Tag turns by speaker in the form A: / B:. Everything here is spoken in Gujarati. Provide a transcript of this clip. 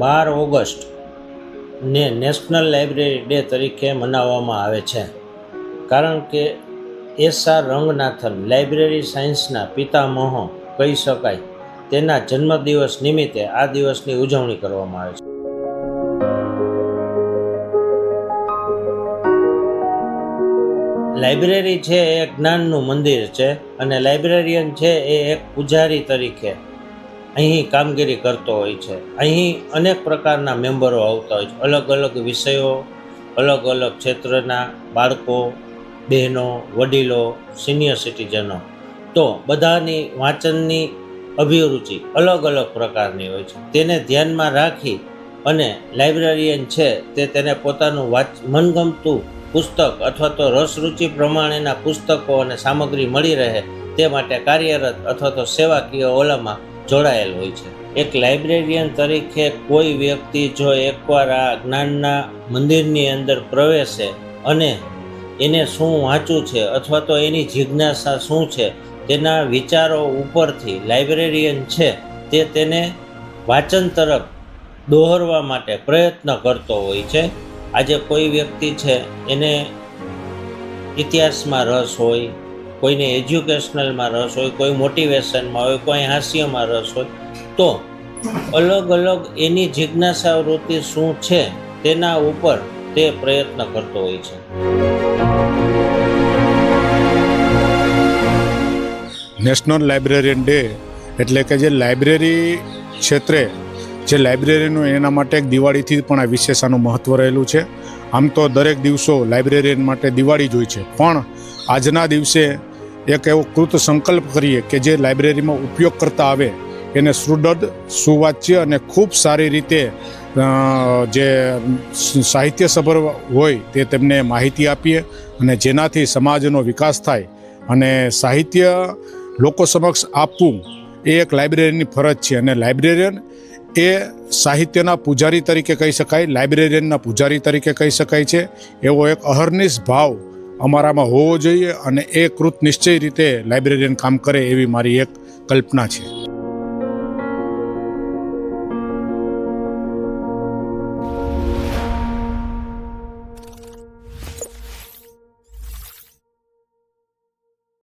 A: બાર ઓગસ્ટ ને નેશનલ લાઇબ્રેરી ડે તરીકે મનાવવામાં આવે છે. કારણ કે એસ આર રંગનાથન લાઇબ્રેરી સાયન્સના પિતામહ કહી શકાય, તેના જન્મદિવસ નિમિત્તે આ દિવસની ઉજવણી કરવામાં આવે છે. લાઇબ્રેરી છે એ જ્ઞાનનું મંદિર છે અને લાઇબ્રેરિયન છે એ એક પૂજારી તરીકે અહીં કામગીરી કરતો હોય છે. અહીં અનેક પ્રકારના મેમ્બરો આવતા હોય છે. અલગ અલગ વિષયો, અલગ અલગ ક્ષેત્રના બાળકો, બહેનો, વડીલો સિનિયર સિટીઝનો તો બધાની વાંચનની અભિરુચિ અલગ અલગ પ્રકારની હોય છે. તેને ધ્યાનમાં રાખી અને લાઇબ્રેરિયન છે તે તેને પોતાનું વાચ, મનગમતું પુસ્તક અથવા તો રસરૂચિ પ્રમાણેના પુસ્તકો અને સામગ્રી મળી રહે તે માટે કાર્યરત અથવા તો સેવાકીય ઓલામાં જોડાયેલ હોય છે. એક લાઇબ્રેરિયન તરીકે કોઈ વ્યક્તિ જો એકવાર આ જ્ઞાનના મંદિરની અંદર પ્રવેશે અને એને શું વાંચવું છે અથવા તો એની જિજ્ઞાસા શું છે, તેના વિચારો ઉપરથી લાઇબ્રેરિયન છે, તે તેને વાંચન તરફ દોહરવા માટે પ્રયત્ન કરતો હોય છે. આજે કોઈ વ્યક્તિ છે, એને ઇતિહાસમાં રસ હોય કોઈને એજ્યુકેશનલમાં રસ હોય, કોઈ મોટિવેશનમાં હોય, કોઈ હાસ્યમાં રસ હોય, તો અલગ અલગ એની જિજ્ઞાસા વૃત્તિ શું છે તેના ઉપર તે પ્રયત્ન કરતો હોય છે.
B: નેશનલ લાઇબ્રેરિયન ડે એટલે કે જે લાઇબ્રેરી ક્ષેત્રે, જે લાઇબ્રેરીનું એના માટે એક દિવાળીથી પણ આ વિશેષાનું મહત્ત્વ રહેલું છે. આમ તો દરેક દિવસો લાઇબ્રેરિયન માટે દિવાળી જ હોય છે. પણ આજના દિવસે એક એવો કૃત સંકલ્પ કરીએ કે જે લાઇબ્રેરીમાં ઉપયોગ કરતા આવે, એને સુદૃઢ, સુવાચ્ય અને ખૂબ સારી રીતે જે સાહિત્ય સભર હોય તે તેમને માહિતી આપીએ અને જેનાથી સમાજનો વિકાસ થાય અને સાહિત્ય લોકો સમક્ષ આપવું એ એક લાઇબ્રેરીની ફરજ છે. અને લાઇબ્રેરિયન એ સાહિત્યના પૂજારી તરીકે કહી શકાય, લાઇબ્રેરિયનના પૂજારી તરીકે કહી શકાય છે. એવો એક અહર્નિશ ભાવ અમારામાં હોવો જોઈએ અને એ કૃત નિશ્ચય રીતે લાઇબ્રેરિયન કામ કરે એવી મારી એક કલ્પના છે.